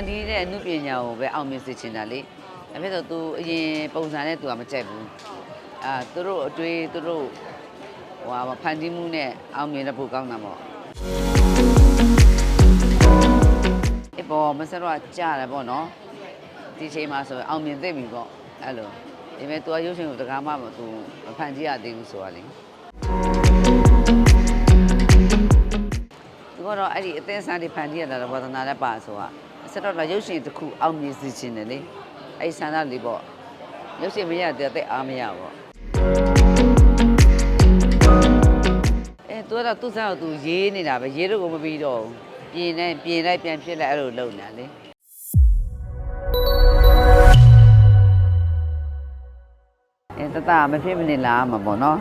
န်တီးတဲ့အမှုပညာကိုပဲအောင်မြင်စေချင်တာလေ။အဲ့ဒါဆိုသူအရင်ပုံစံနဲ့သူကမကြိုက်ဘူး။အာသူတို့အတွေ့သူတို့ဟိုဟာဖန်တီးမှုနဲ့အောင်မြင်တဲ့ဖို့ကောင်းတာပေါ့။အေးပေါ်မစတော့ကြားတယ်ပေါ့နော်။ဒီချိန်မှာဆိုအောင်မြင်သိပြီပေါ့။အဲ့လိုဒါပေမဲ့ तू ရုပ်ရှင်ကိုတကားမှမ तू မဖန်တီးရသေးဘူးဆိုတာလေ။သူကတော့အဲ့ဒီအသင်းဆန်းတွေဖန်တီးရတာတော့ဝါသနာလည်းပါဆိုတာ။ ဆက်တော့ရုပ်ရှင်တစ်ခုအောင်မြင်စေချင်တယ်လေအဲ့ဒီဆန္ဒလေးပေါ့ရုပ်ရှင်မရတဲ့တဲ့အားမရပေါ့အဲသူကတော့သူ့စားကိုသူရေးနေတာပဲရေးလို့ကိုမပြီးတော့ဘူးပြင်နေပြင်လိုက်ပြန်ဖြစ်လိုက်အဲ့လိုလုပ်နေတာလေအဲတတမဖြစ်မနေလားမှာပေါ့နော်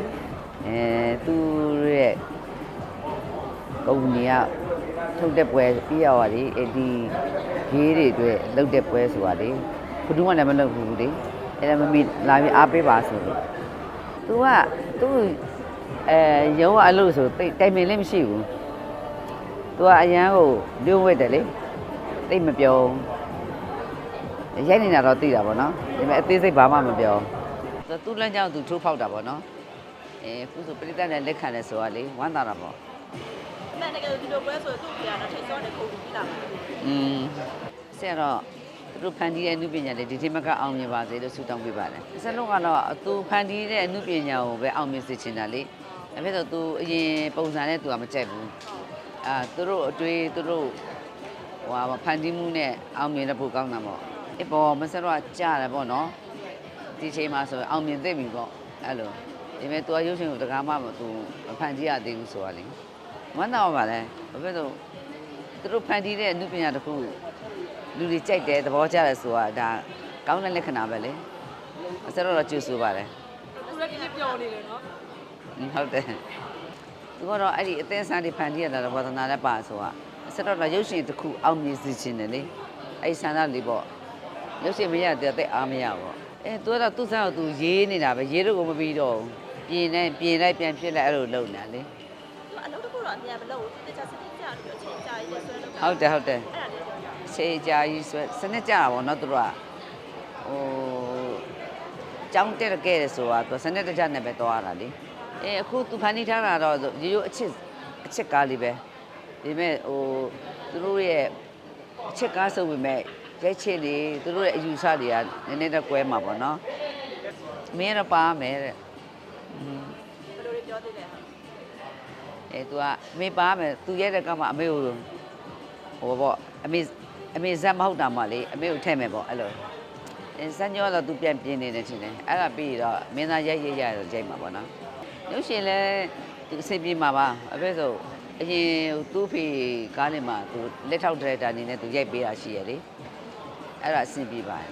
အဲသူရဲ့ကုမ္ပဏီက ထုတ်တဲ့ပွဲပြီးရပါလေဒီရေးတွေအတွက်လုပ်တဲ့ပွဲဆိုပါလေဘုသူကလည်းမလုပ်ဘူးလေအဲ့ဒါမမီလာပြီးအားပေးပါဆိုလို့သူကသူအဲရုံးကအလုပ်ဆိုတိုင်ပင်လည်းမရှိဘူးသူကအရန်ကိုလွှင့်ဝဲတယ်လေတိတ်မပြောရိုက်နေတာတော့သိတာပေါ့နော်ဒါပေမဲ့အသေးစိတ်ဘာမှမပြောသူလမ်းကြောင်းသူထိုးဖောက်တာပေါ့နော်အဲခုဆိုပြိတ္တနဲ့လက်ခံတယ်ဆိုတာလေဝမ်းသာတာပေါ့ မှန်တကယ်ဒီလိုပွဲဆိုသူ့ပြရတော့ထိတ်စောတဲ့ခုပြီးလာမှာอืมဆရာတော့သူတို့ဖန်တီးတဲ့အမှုပညာတွေဒီချိန်မှာကအောင်မြင်ပါစေလို့ဆုတောင်းပေးပါတယ်။ဆက်လုံးကတော့သူဖန်တီးတဲ့အမှုပညာကိုပဲအောင်မြင်စေချင်တာလေ။ဒါပေမဲ့ဆိုသူအရင်ပုံစံနဲ့သူကမကြိုက်ဘူး။အာသူတို့အတွေ့သူတို့ဟိုဟာဖန်တီးမှုနဲ့အောင်မြင်တဲ့ဖို့ကောင်းတာပေါ့။အပေါ်မဆက်တော့ကြားတယ်ပေါ့နော်။ဒီချိန်မှာဆိုအောင်မြင်သိပြီပေါ့။အဲ့လိုဒါပေမဲ့သူကရုပ်ရှင်ကိုတကားမှမသူမဖန်တီးရသေးဘူးဆိုတာလေ။ ဝမ်းသာပါလေ။ဘာဖြစ်လို့သူတို့ဖန်တီးတဲ့အမှုပညာတစ်ခုလူတွေကြိုက်တယ်သဘောကျတယ်ဆိုတာဒါကောင်းတဲ့လက္ခဏာပဲလေအစတော့တော့ကြိုးဆိုပါတယ်သူလည်းဒီပြောနေတယ်နော်ဟင်းဟုတ်တယ်သူကတော့အဲ့ဒီအသေးစားတွေဖန်တီးရတာတော့ဝါသနာလည်းပါဆိုတာအစတော့တော့ရုပ်ရှင်တစ်ခုအောင်မြင်စေချင်တယ်လေအဲ့ဒီဆန္ဒလေးပေါ့ရုပ်ရှင်မရတဲ့တဲ့အားမရပေါ့အဲသူကတော့သူ့စားကိုသူရေးနေတာပဲရေးလို့ကိုမပြီးတော့ဘူးပြင်နေပြင်လိုက်ပြန်ဖြစ်လိုက်အဲ့လိုလုပ်နေတာလေသူအလုပ် တစ်ခုတော့အများမလုပ်ဘူးတခြားစနစ်ကြပြီးတော့ချိန်ကြာရေးဆွဲလုပ်တာဟုတ်တယ်ဟုတ်တယ်အဲ့ဒါလေးပြောပြခြေကြာကြီးဆွဲစနစ်ကြတာပေါ့နော်သူတို့ကဟိုကြောင်းတက်ခဲ့တယ်ဆိုတာသူစနစ်တကျနဲ့ပဲသွားတာလေအဲအခုသူဖန်တီးထားတာတော့ရိုးရိုးအချစ်အချစ်ကားလေးပဲဒီမဲ့ဟိုသူတို့ရဲ့အချစ်ကားဆိုပေမဲ့ရိုက်ချစ်လေးသူတို့ရဲ့အယူဆတွေကနည်းနည်းတော့ကွဲမှာပေါ့နော်မင်းတော့ပါမယ်တဲ့ဘယ်လိုတွေပြောသေးလဲဟာ အဲသူကမေပါမယ်သူရဲတဲ့ကမှအမေကိုဟိုပေါ့အမေအမေဇက်မဟုတ်တာမှလေအမေကိုထည့်မယ်ပေါ့အဲ့လိုအဲစံညောတော့သူပြန်ပြင်းနေတယ်ထင်တယ်အဲ့ဒါပြီးတော့မင်းသားရိုက်ရိုက်ရတော့ကြိုက်မှာပေါ့နော်ရုပ်ရှင်လဲသူအစိပ်ပြေးမှာပါအဖေဆိုအရင်သူ့ဖေကားလေးမှာသူလက်ထောက်ဒရိုက်တာအနေနဲ့သူရိုက်ပေးတာရှိရလေအဲ့ဒါအဆင်ပြေပါတယ်